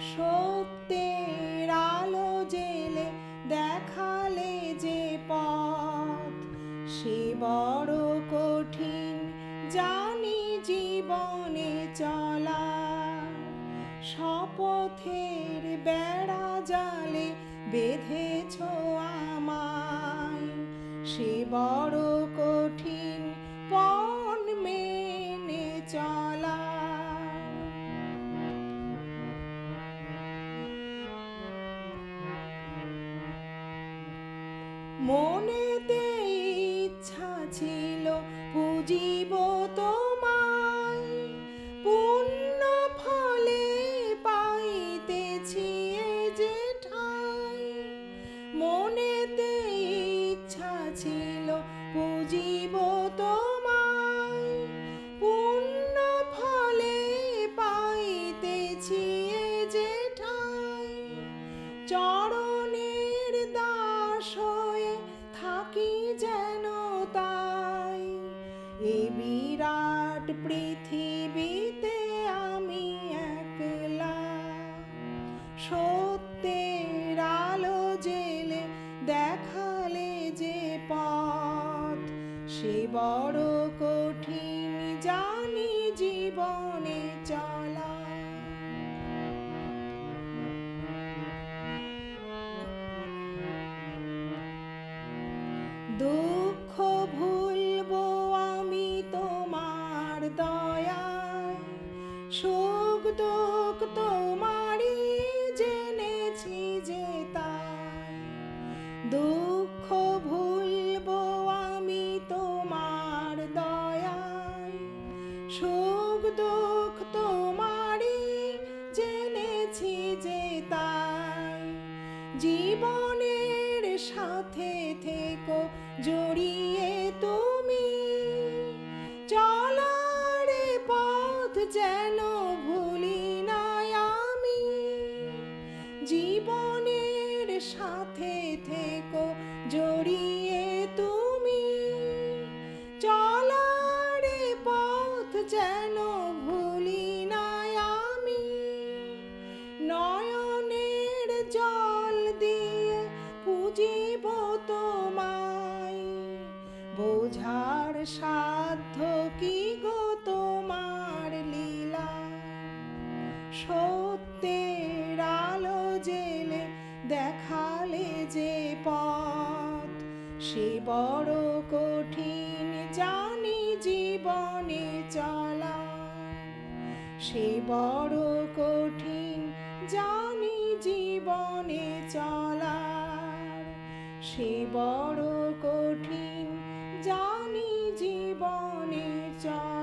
সত্যের আলো জেলে দেখালে যে পথ, সে বড় কঠিন জানি জীবনে চলা। শপথের বেড়া জালে বেঁধেছ আমায়, সে বড় মনেতে ইচ্ছা ছিল পুজিব তোমায়। পুণ্য ফলে পাইতেছি যে ঠাই। মনেতে ইচ্ছা ছিল তোমায়। পুণ্য ফলে পাইতেছি যে চরণের দাস যেন তাই। এ বিরাট পৃথিবীতে আমি একলা। সত্যের আলো জেলে দেখালে যে পথ, সে বড় দুঃখ ভুলবো আমি তোমার দয়ায়। সুখ দুঃখ তোমারই জেনেছি যে তাই। দুঃখ ভুলবো আমি তোমার দয়ায়। সুখ দুঃখ তোমারই জেনেছি যে তাই। জীবনের সাথে থেকো জড়িয়ে তুমি। চলারে পথ যেন ভুলি না আমি। জীবনের সাথে থেকো জড়িয়ে বোঝার সাধ্য কি গো তোমার লীলা? সত্যের আলো জেলে দেখালে যে পথ, সে বড় কঠিন জানি জীবনে চলা। সে বড় কঠিন জানি জীবনে চলা। সে বড় কঠিন 자.